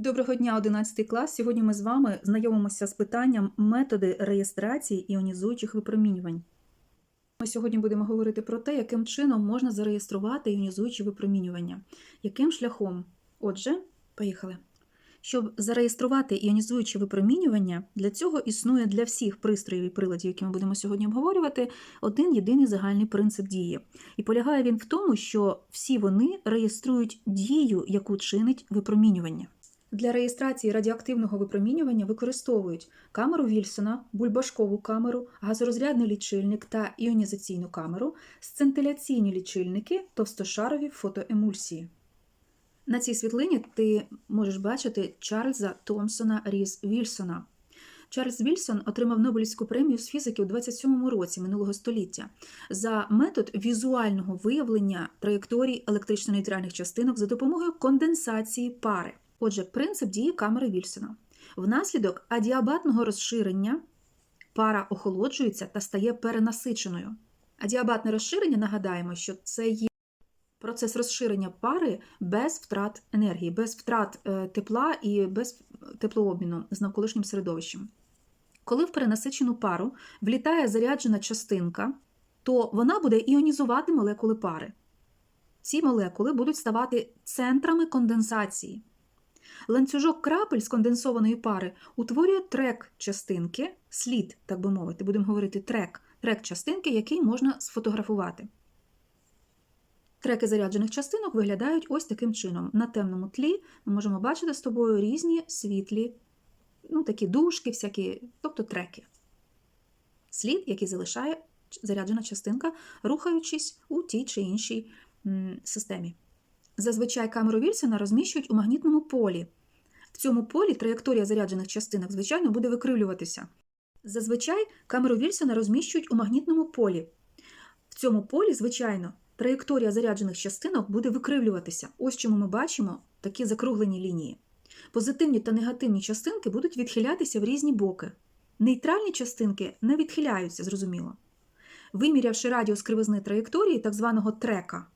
Доброго дня, 11 клас. Сьогодні ми з вами знайомимося з питанням методи реєстрації іонізуючих випромінювань. Ми сьогодні будемо говорити про те, яким чином можна зареєструвати іонізуючі випромінювання. Яким шляхом? Отже, поїхали. Щоб зареєструвати іонізуючі випромінювання, для цього існує для всіх пристроїв і приладів, які ми будемо сьогодні обговорювати, один єдиний загальний принцип дії. І полягає він в тому, що всі вони реєструють дію, яку чинить випромінювання. Для реєстрації радіоактивного випромінювання використовують камеру Вільсона, бульбашкову камеру, газорозрядний лічильник та іонізаційну камеру, сцинтиляційні лічильники, товстошарові фотоемульсії. На цій світлині ти можеш бачити Чарльза Томпсона Різ Вільсона. Чарльз Вільсон отримав Нобелівську премію з фізики у 27-му році минулого століття за метод візуального виявлення траєкторій електрично-нейтральних частинок за допомогою конденсації пари. Отже, принцип дії камери Вільсона. Внаслідок адіабатного розширення пара охолоджується та стає перенасиченою. Адіабатне розширення, нагадаємо, що це є процес розширення пари без втрат енергії, без втрат е, тепла і без теплообміну з навколишнім середовищем. Коли в перенасичену пару влітає заряджена частинка, то вона буде іонізувати молекули пари. Ці молекули будуть ставати центрами конденсації. Ланцюжок крапель з конденсованої пари утворює трек частинки, слід, так би мовити, будемо говорити трек, трек частинки, який можна сфотографувати. Треки заряджених частинок виглядають ось таким чином. На темному тлі ми можемо бачити з тобою різні світлі, ну, такі дужки, всякі, тобто треки. Слід, який залишає заряджена частинка, рухаючись у тій чи іншій системі. Зазвичай камеру Вільсона розміщують у магнітному полі. В цьому полі траєкторія заряджених частинок, звичайно, буде викривлюватися. Зазвичай камеру Вільсона розміщують у магнітному полі. В цьому полі, звичайно, траєкторія заряджених частинок буде викривлюватися. Ось чому ми бачимо такі закруглені лінії. Позитивні та негативні частинки будуть відхилятися в різні боки. Нейтральні частинки не відхиляються, зрозуміло. Вимірявши радіус кривизни траєкторії, так званого трека,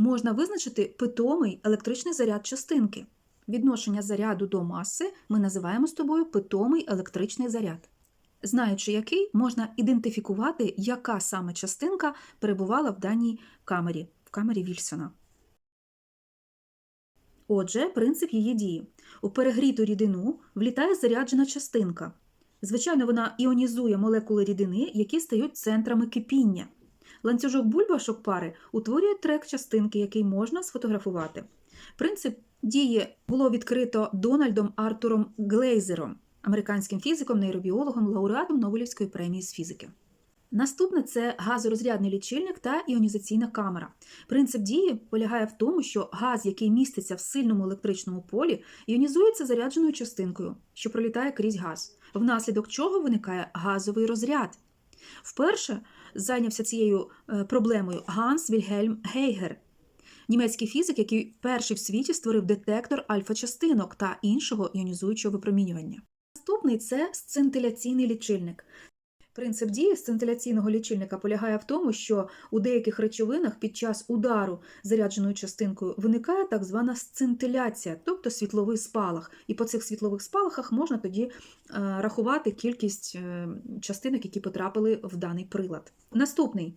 можна визначити питомий електричний заряд частинки. Відношення заряду до маси ми називаємо з тобою питомий електричний заряд. Знаючи який, можна ідентифікувати, яка саме частинка перебувала в даній камері, в камері Вільсона. Отже, принцип її дії. У перегріту рідину влітає заряджена частинка. Звичайно, вона іонізує молекули рідини, які стають центрами кипіння. Ланцюжок бульбашок пари утворює трек частинки, який можна сфотографувати. Принцип дії було відкрито Дональдом Артуром Глейзером, американським фізиком, нейробіологом, лауреатом Нобелівської премії з фізики. Наступне це газорозрядний лічильник та іонізаційна камера. Принцип дії полягає в тому, що газ, який міститься в сильному електричному полі, іонізується зарядженою частинкою, що пролітає крізь газ, внаслідок чого виникає газовий розряд. Вперше зайнявся цією е, проблемою Ганс Вільгельм Гейгер, німецький фізик, який перший в світі створив детектор альфа-частинок та іншого іонізуючого випромінювання. Наступний це сцинтиляційний лічильник. Принцип дії сцинтиляційного лічильника полягає в тому, що у деяких речовинах під час удару зарядженою частинкою виникає так звана сцинтиляція, тобто світловий спалах. І по цих світлових спалахах можна тоді е, рахувати кількість е, частинок, які потрапили в даний прилад. Наступний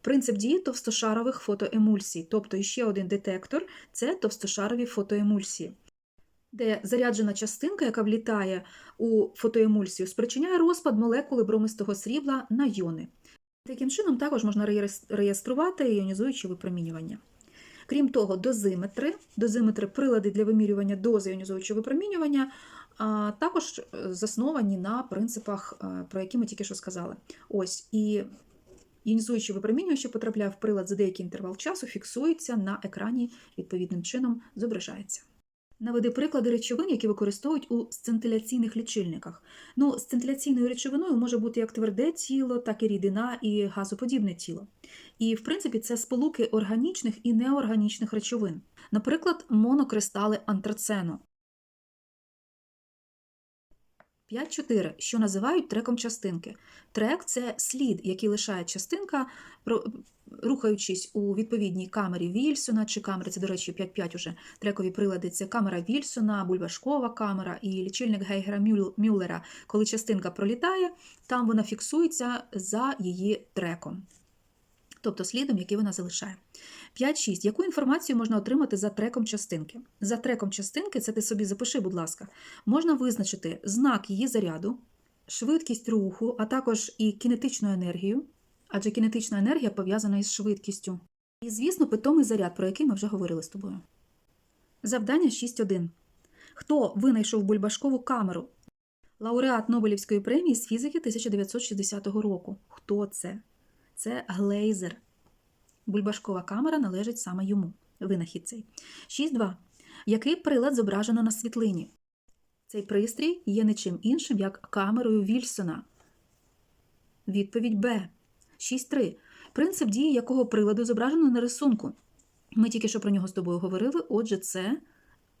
принцип дії товстошарових фотоемульсій, тобто ще один детектор це товстошарові фотоемульсії де заряджена частинка, яка влітає у фотоемульсію, спричиняє розпад молекули бромистого срібла на йони. Таким чином, також можна реєструвати іонізуючі випромінювання. Крім того, дозиметри, дозиметри прилади для вимірювання дози іонізуючого випромінювання, також засновані на принципах, про які ми тільки що сказали. Ось, і Іонізуюче випромінювання, потрапляє в прилад за деякий інтервал часу, фіксується на екрані, відповідним чином зображається. Наведи приклади речовин, які використовують у сцинтиляційних лічильниках. Ну, Сцинтиляційною речовиною може бути як тверде тіло, так і рідина і газоподібне тіло. І, в принципі, це сполуки органічних і неорганічних речовин, наприклад, монокристали антрацену. 5.4, що називають треком частинки. Трек це слід, який лишає частинка, рухаючись у відповідній камері Вільсона чи камери, це, до речі, 5.5 уже трекові прилади. Це камера Вільсона, бульбашкова камера і лічильник Гейгера Мюллера. Коли частинка пролітає, там вона фіксується за її треком, тобто слідом, який вона залишає. 5.6. Яку інформацію можна отримати за треком частинки? За треком частинки, це ти собі запиши, будь ласка, можна визначити знак її заряду, швидкість руху, а також і кінетичну енергію, адже кінетична енергія пов'язана із швидкістю. І, звісно, питомий заряд, про який ми вже говорили з тобою. Завдання 6.1. Хто винайшов бульбашкову камеру? Лауреат Нобелівської премії з фізики 1960 року. Хто це? Це Глейзер. Бульбашкова камера належить саме йому. Винахід цей. 6.2. Який прилад зображено на світлині? Цей пристрій є не чим іншим, як камерою Вільсона. Відповідь Б. 6.3. Принцип дії якого приладу зображено на рисунку. Ми тільки що про нього з тобою говорили. Отже, це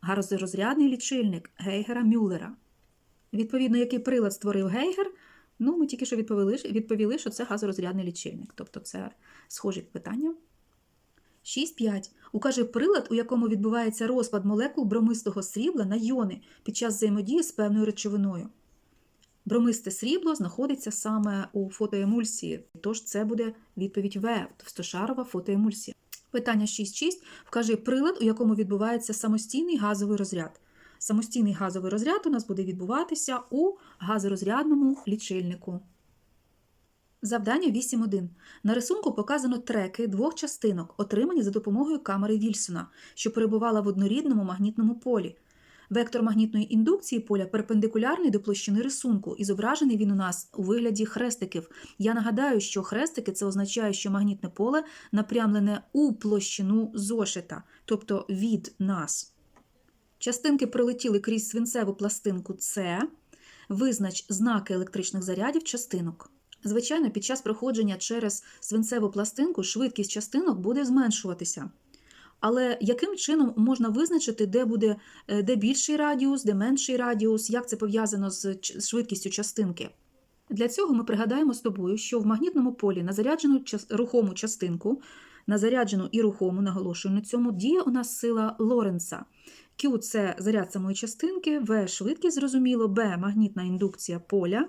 газорозрядний лічильник Гейгера Мюллера. Відповідно, який прилад створив Гейгер, ну, ми тільки що відповіли, відповіли, що це газорозрядний лічильник. Тобто це схожі питання. 6.5. Укажи прилад, у якому відбувається розпад молекул бромистого срібла на йони під час взаємодії з певною речовиною. Бромисте срібло знаходиться саме у фотоемульсії, тож це буде відповідь В, товстошарова фотоемульсія. Питання 6.6. Вкажи прилад, у якому відбувається самостійний газовий розряд. Самостійний газовий розряд у нас буде відбуватися у газорозрядному лічильнику. Завдання 8.1. На рисунку показано треки двох частинок, отримані за допомогою камери Вільсона, що перебувала в однорідному магнітному полі. Вектор магнітної індукції поля перпендикулярний до площини рисунку, і зображений він у нас у вигляді хрестиків. Я нагадаю, що хрестики це означає, що магнітне поле напрямлене у площину зошита, тобто від нас. Частинки пролетіли крізь свинцеву пластинку С. Визнач знаки електричних зарядів частинок. Звичайно, під час проходження через свинцеву пластинку швидкість частинок буде зменшуватися. Але яким чином можна визначити, де буде е, де більший радіус, де менший радіус, як це пов'язано з швидкістю частинки? Для цього ми пригадаємо з тобою, що в магнітному полі на заряджену рухому частинку, на заряджену і рухому, наголошую на цьому, діє у нас сила Лоренца. Q – це заряд самої частинки, V – швидкість, зрозуміло, B – магнітна індукція поля.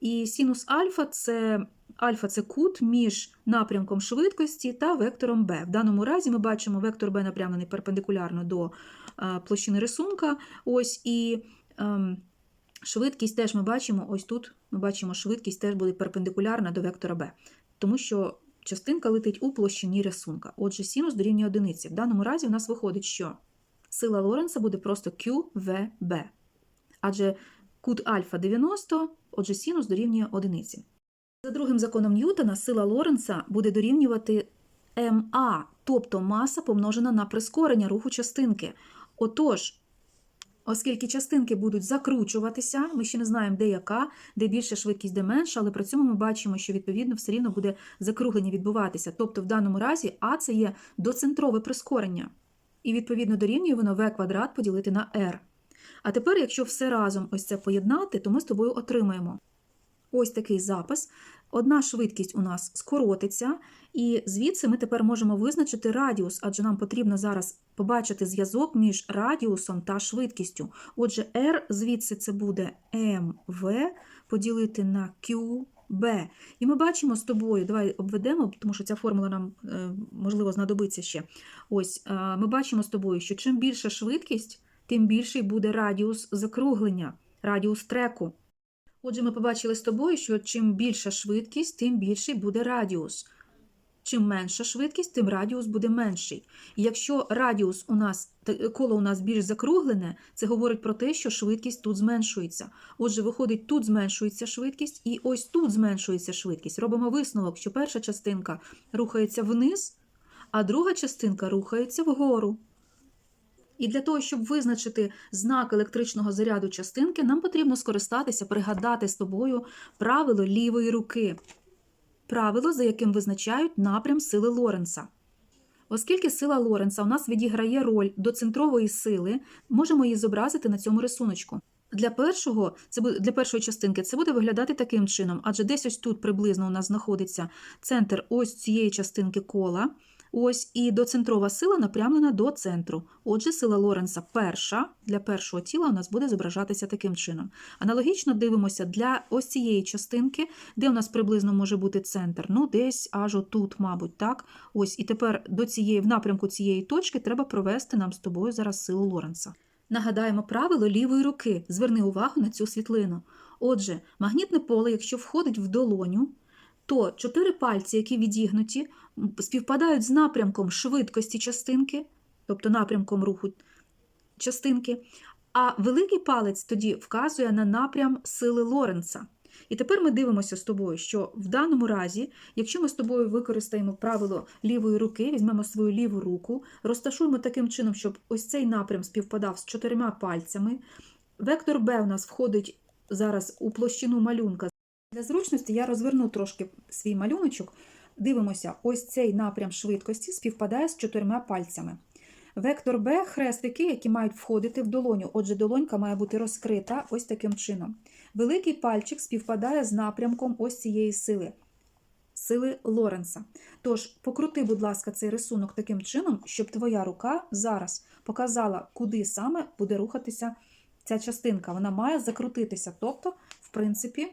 І синус альфа це альфа це кут між напрямком швидкості та вектором b. В даному разі ми бачимо вектор b напрямлений перпендикулярно до е, площини рисунка. Ось і ем, швидкість теж ми бачимо, ось тут ми бачимо, швидкість теж буде перпендикулярна до вектора b, тому що частинка летить у площині рисунка. Отже, синус дорівнює одиниці. В даному разі у нас виходить, що сила Лоренца буде просто QVB. Адже кут альфа 90, отже, синус дорівнює одиниці. За другим законом Ньютона сила Лоренца буде дорівнювати ма, тобто маса помножена на прискорення руху частинки. Отож, оскільки частинки будуть закручуватися, ми ще не знаємо, де яка, де більша швидкість, де менша, але при цьому ми бачимо, що відповідно все рівно буде закруглення відбуватися. Тобто, в даному разі А це є доцентрове прискорення. І відповідно дорівнює воно v квадрат поділити на r. А тепер, якщо все разом ось це поєднати, то ми з тобою отримаємо ось такий запис. Одна швидкість у нас скоротиться, і звідси ми тепер можемо визначити радіус, адже нам потрібно зараз побачити зв'язок між радіусом та швидкістю. Отже, R звідси це буде mv поділити на qb. І ми бачимо з тобою, давай обведемо, тому що ця формула нам е, можливо знадобиться ще. Ось е, ми бачимо з тобою, що чим більша швидкість, тим більший буде радіус закруглення, радіус треку. Отже, ми побачили з тобою, що чим більша швидкість, тим більший буде радіус. Чим менша швидкість, тим радіус буде менший. І якщо радіус у нас коло у нас більш закруглене, це говорить про те, що швидкість тут зменшується. Отже, виходить, тут зменшується швидкість, і ось тут зменшується швидкість. Робимо висновок, що перша частинка рухається вниз, а друга частинка рухається вгору. І для того, щоб визначити знак електричного заряду частинки, нам потрібно скористатися, пригадати з тобою правило лівої руки. Правило, за яким визначають напрям сили Лоренца. Оскільки сила Лоренца у нас відіграє роль доцентрової сили, можемо її зобразити на цьому рисуночку. Для першого, це буде для першої частинки це буде виглядати таким чином, адже десь ось тут приблизно у нас знаходиться центр ось цієї частинки кола. Ось і доцентрова сила напрямлена до центру. Отже, сила Лоренса перша для першого тіла у нас буде зображатися таким чином. Аналогічно дивимося для ось цієї частинки, де у нас приблизно може бути центр. Ну, десь аж отут, мабуть, так. Ось, і тепер до цієї, в напрямку цієї точки треба провести нам з тобою зараз силу Лоренса. Нагадаємо правило лівої руки. Зверни увагу на цю світлину. Отже, магнітне поле, якщо входить в долоню, то чотири пальці, які відігнуті, співпадають з напрямком швидкості частинки, тобто напрямком руху частинки, а великий палець тоді вказує на напрям сили Лоренца. І тепер ми дивимося з тобою, що в даному разі, якщо ми з тобою використаємо правило лівої руки, візьмемо свою ліву руку, розташуємо таким чином, щоб ось цей напрям співпадав з чотирма пальцями. Вектор Б у нас входить зараз у площину малюнка. Для зручності я розверну трошки свій малюночок. Дивимося, ось цей напрям швидкості співпадає з чотирма пальцями. Вектор Б хрестики, які мають входити в долоню. Отже, долонька має бути розкрита ось таким чином. Великий пальчик співпадає з напрямком ось цієї сили, сили Лоренса. Тож, покрути, будь ласка, цей рисунок таким чином, щоб твоя рука зараз показала, куди саме буде рухатися ця частинка. Вона має закрутитися. Тобто, в принципі,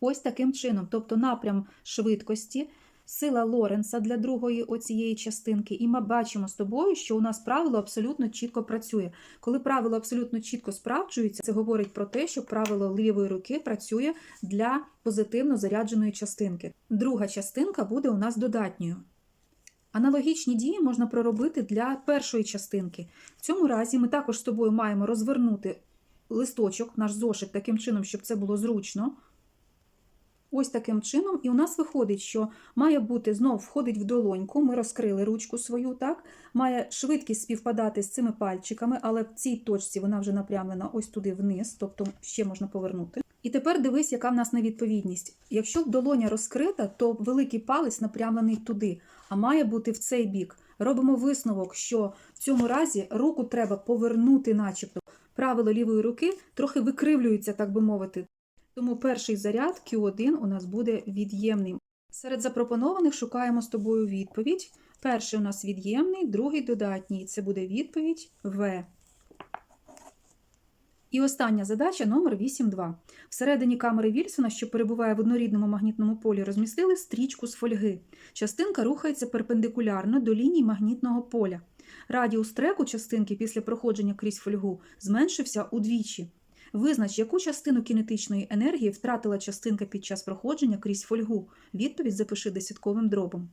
ось таким чином. Тобто напрям швидкості, сила Лоренса для другої оцієї частинки. І ми бачимо з тобою, що у нас правило абсолютно чітко працює. Коли правило абсолютно чітко справджується, це говорить про те, що правило лівої руки працює для позитивно зарядженої частинки. Друга частинка буде у нас додатньою. Аналогічні дії можна проробити для першої частинки. В цьому разі ми також з тобою маємо розвернути листочок, наш зошит таким чином, щоб це було зручно. Ось таким чином, і у нас виходить, що має бути знов входить в долоньку. Ми розкрили ручку свою, так має швидкість співпадати з цими пальчиками, але в цій точці вона вже напрямлена ось туди вниз, тобто ще можна повернути. І тепер дивись, яка в нас невідповідність. Якщо долоня розкрита, то великий палець напрямлений туди, а має бути в цей бік. Робимо висновок, що в цьому разі руку треба повернути, начебто. Правило лівої руки трохи викривлюється, так би мовити. Тому перший заряд Q1 у нас буде від'ємним. Серед запропонованих шукаємо з тобою відповідь. Перший у нас від'ємний, другий додатній. Це буде відповідь В. І остання задача номер 8.2. Всередині камери Вільсона, що перебуває в однорідному магнітному полі, розмістили стрічку з фольги. Частинка рухається перпендикулярно до ліній магнітного поля. Радіус треку частинки після проходження крізь фольгу зменшився удвічі. Визнач, яку частину кінетичної енергії втратила частинка під час проходження крізь фольгу. Відповідь запиши десятковим дробом.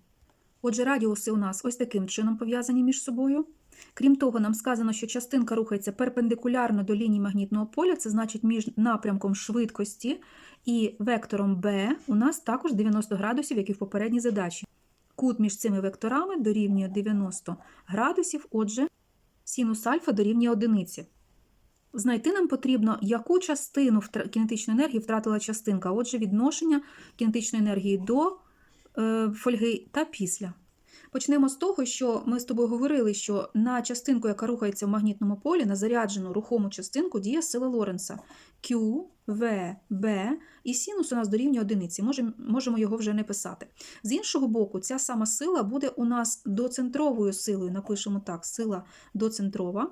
Отже, радіуси у нас ось таким чином пов'язані між собою. Крім того, нам сказано, що частинка рухається перпендикулярно до лінії магнітного поля, це значить між напрямком швидкості і вектором B у нас також 90 градусів, як і в попередній задачі. Кут між цими векторами дорівнює 90 градусів, отже, синус альфа дорівнює одиниці. Знайти нам потрібно, яку частину кінетичної енергії втратила частинка, отже, відношення кінетичної енергії до е, фольги та після. Почнемо з того, що ми з тобою говорили, що на частинку, яка рухається в магнітному полі, на заряджену рухому частинку діє сила Лоренса Q, V, B, і синус у нас дорівнює одиниці. Можемо його вже не писати. З іншого боку, ця сама сила буде у нас доцентровою силою. Напишемо так: сила доцентрова,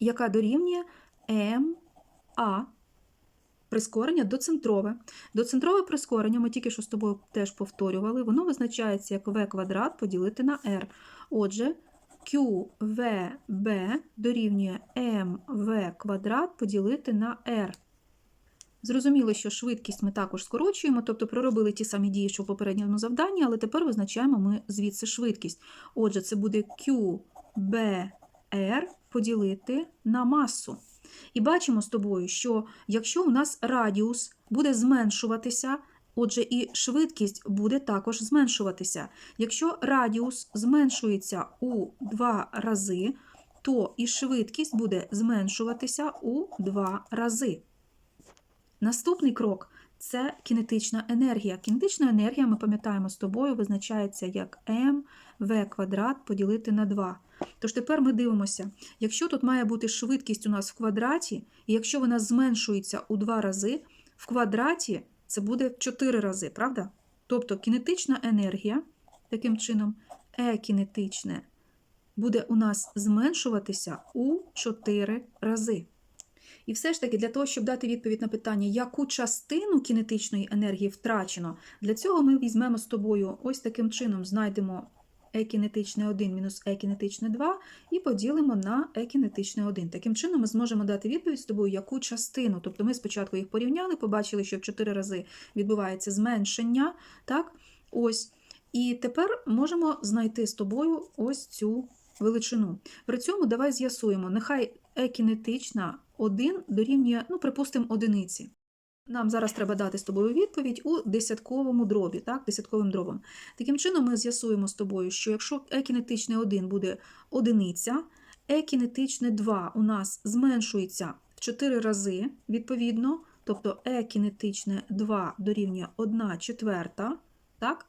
яка дорівнює МА. Прискорення доцентрове. Доцентрове прискорення, ми тільки що з тобою теж повторювали, воно визначається як v квадрат поділити на r. Отже, QVB дорівнює mv квадрат поділити на r. Зрозуміло, що швидкість ми також скорочуємо, тобто проробили ті самі дії, що в попередньому завданні, але тепер визначаємо ми звідси швидкість. Отже, це буде QBR поділити на масу. І бачимо з тобою, що якщо у нас радіус буде зменшуватися, отже, і швидкість буде також зменшуватися. Якщо радіус зменшується у два рази, то і швидкість буде зменшуватися у два рази. Наступний крок це кінетична енергія. Кінетична енергія, ми пам'ятаємо з тобою, визначається як в квадрат поділити на 2. Тож тепер ми дивимося, якщо тут має бути швидкість у нас в квадраті, і якщо вона зменшується у два рази, в квадраті це буде в 4 рази, правда? Тобто кінетична енергія, таким чином, е-кінетичне буде у нас зменшуватися у 4 рази. І все ж таки, для того, щоб дати відповідь на питання, яку частину кінетичної енергії втрачено, для цього ми візьмемо з тобою ось таким чином, знайдемо е-кінетичне 1 мінус е-кінетичне 2 і поділимо на е-кінетичне 1. Таким чином ми зможемо дати відповідь з тобою, яку частину. Тобто ми спочатку їх порівняли, побачили, що в 4 рази відбувається зменшення. Так? Ось. І тепер можемо знайти з тобою ось цю величину. При цьому давай з'ясуємо, нехай е-кінетична 1 дорівнює, ну, припустимо, одиниці. Нам зараз треба дати з тобою відповідь у десятковому дробі, так, десятковим дробом. Таким чином, ми з'ясуємо з тобою, що якщо е-кінетичне 1 буде одиниця, е-кінетичне 2 у нас зменшується в 4 рази, відповідно, тобто е-кінетичне 2 дорівнює 1 четверта, так?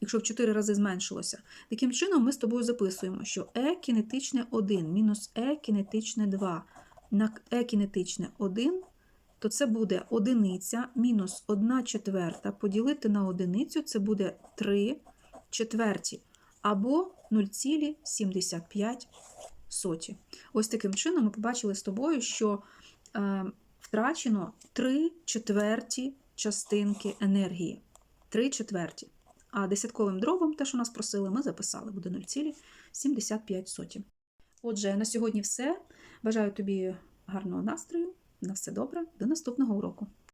якщо в 4 рази зменшилося. Таким чином, ми з тобою записуємо, що е кінетичне 1 мінус е кінетичне 2 на е кінетичне 1, то це буде одиниця мінус 1 четверта поділити на одиницю, це буде 3 четверті або 0,75 соті. Ось таким чином ми побачили з тобою, що е, втрачено 3 четверті частинки енергії. 3 четверті. А десятковим дробом, те, що нас просили, ми записали, буде 0,75. Отже, на сьогодні все. Бажаю тобі гарного настрою. На все добре, до наступного уроку.